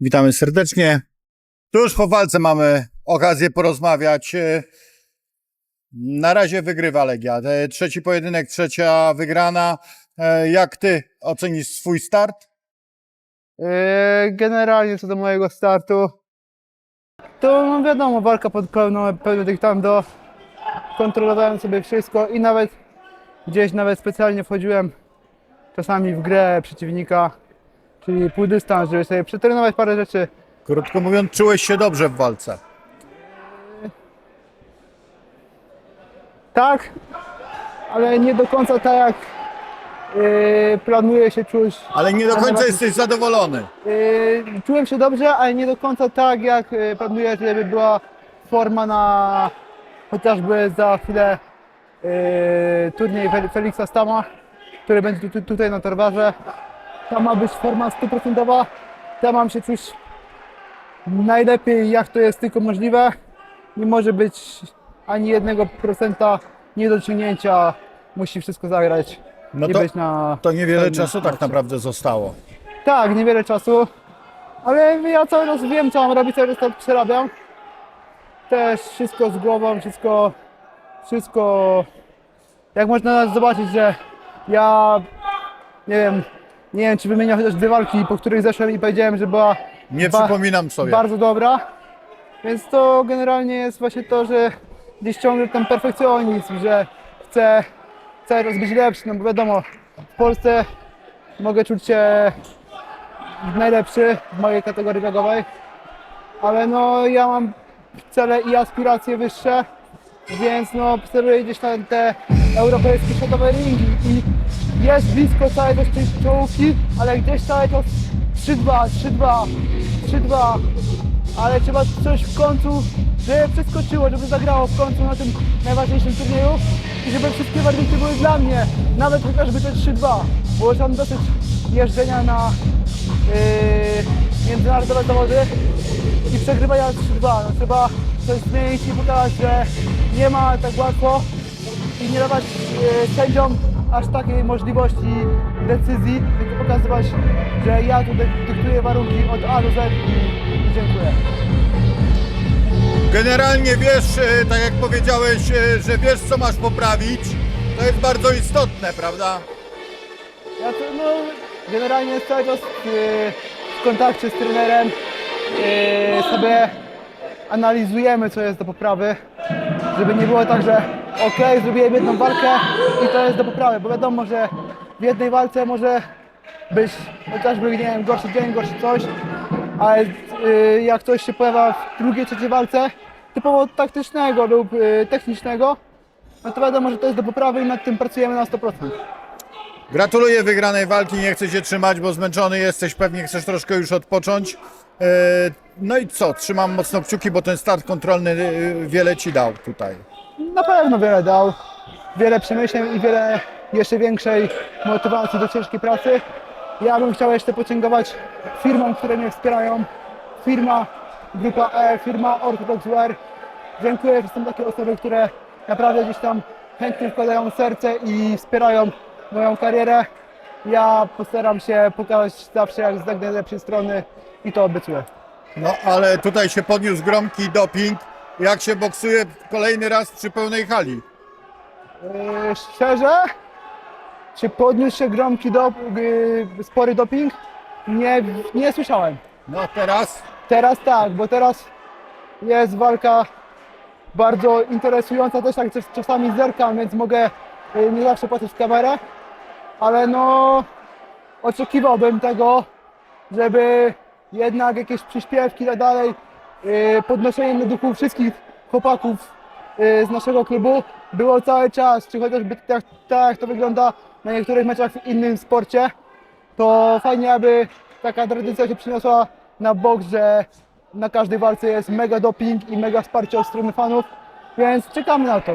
Witamy serdecznie. Tuż po walce mamy okazję porozmawiać. E, Na razie wygrywa Legia. E, Trzeci pojedynek, trzecia wygrana. E, Jak ty ocenisz swój start? Generalnie co do mojego startu, to no wiadomo, walka pod pełną, pełnym dyktando. Kontrolowałem sobie wszystko i nawet gdzieś nawet specjalnie wchodziłem czasami w grę przeciwnika, czyli pół dystans, żeby sobie przetrenować parę rzeczy. Krótko mówiąc, czułeś się dobrze w walce. Tak, ale nie do końca tak jak yy, planuję się czuć Ale nie do końca jesteś zadowolony. Yy, czułem się dobrze, ale nie do końca tak, jak yy, planuję, żeby była forma na chociażby za chwilę yy, turniej Fel- Feliksa Stama, który będzie tu, tu, tutaj na Torwarze. Tam ma być forma stuprocentowa. Tam mam się czuć najlepiej, jak to jest tylko możliwe. Nie może być ani jednego procenta niedociągnięcia. Musi wszystko zagrać No to, być na to niewiele czasu tak naprawdę zostało. Tak, niewiele czasu, ale ja cały czas wiem, co mam robić, cały czas to przerabiam. Też wszystko z głową, wszystko, wszystko, jak można zobaczyć, że ja, nie wiem, nie wiem, czy wymienię chociaż dwie walki, po których zeszłem i powiedziałem, że była Nie ba- przypominam sobie. bardzo dobra, więc to generalnie jest właśnie to, że gdzieś ciągle ten perfekcjonizm, że chcę cały czas być lepszy, no bo wiadomo, w Polsce mogę czuć się najlepszy w mojej kategorii wagowej, ale no ja mam cele i aspiracje wyższe, więc no celuję gdzieś na te europejskie światowe ringi i jest blisko cały czas tej czołówki, ale gdzieś cały czas 3-2, 3-2, 3-2, ale trzeba coś w końcu, żeby przeskoczyło, żeby zagrało w końcu na tym najważniejszym turnieju i żeby wszystkie wardysty były dla mnie, nawet chociażby te 3-2, bo już mam dosyć jeżdżenia na yy, międzynarodowe zawody i przegrywania 3-2. No, trzeba coś zmienić i pokazać, że nie ma tak łatwo i nie dawać yy, sędziom aż takiej możliwości decyzji, tylko pokazywać, że ja tu dy- dyktuję warunki od A do Z i, i dziękuję. Generalnie wiesz, e, tak jak powiedziałeś, e, że wiesz co masz poprawić. To jest bardzo istotne, prawda? Ja to, no, generalnie cały czas w kontakcie z trenerem sobie analizujemy, co jest do poprawy, żeby nie było tak, że ok, zrobiłem jedną walkę i to jest do poprawy, bo wiadomo, że w jednej walce może być chociażby, nie wiem, gorszy dzień, gorszy coś, ale yy, jak coś się pojawia w drugiej, trzeciej walce, typowo taktycznego lub yy, technicznego, no to wiadomo, że to jest do poprawy i nad tym pracujemy na 100%. Gratuluję wygranej walki, nie chcę się trzymać, bo zmęczony jesteś, pewnie chcesz troszkę już odpocząć. E, No i co, trzymam mocno kciuki, bo ten start kontrolny e, wiele ci dał tutaj. Na pewno wiele dał, wiele przemyśleń i wiele jeszcze większej motywacji do ciężkiej pracy. Ja bym chciał jeszcze podziękować firmom, które mnie wspierają. Firma Grupa E, firma Orthodox Wear. Dziękuję, że są takie osoby, które naprawdę gdzieś tam chętnie wkładają serce i wspierają moją karierę. Ja postaram się pokazać zawsze jak z najlepszej strony i to obiecuję. No ale tutaj się podniósł gromki doping. Jak się boksuje kolejny raz przy pełnej hali? Yy, szczerze, czy podniósł się gromki do, yy, spory doping? Nie, nie słyszałem. No teraz Teraz tak, bo teraz jest walka bardzo interesująca, też tak czas- czasami zerkam, więc mogę yy, nie zawsze patrzeć w kamerę, ale no oczekiwałbym tego, żeby jednak jakieś przyśpiewki tak dalej, yy, podnoszenie na duchu wszystkich chłopaków yy, z naszego klubu było cały czas, czy chociażby tak, tak to wygląda na niektórych meczach w innym sporcie, to fajnie, aby taka tradycja się przyniosła na boks, że na każdej walce jest mega doping i mega wsparcie od strony fanów, więc czekamy na to.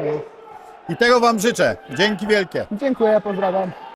i tego Wam życzę. Dzięki wielkie. Dziękuję, pozdrawiam.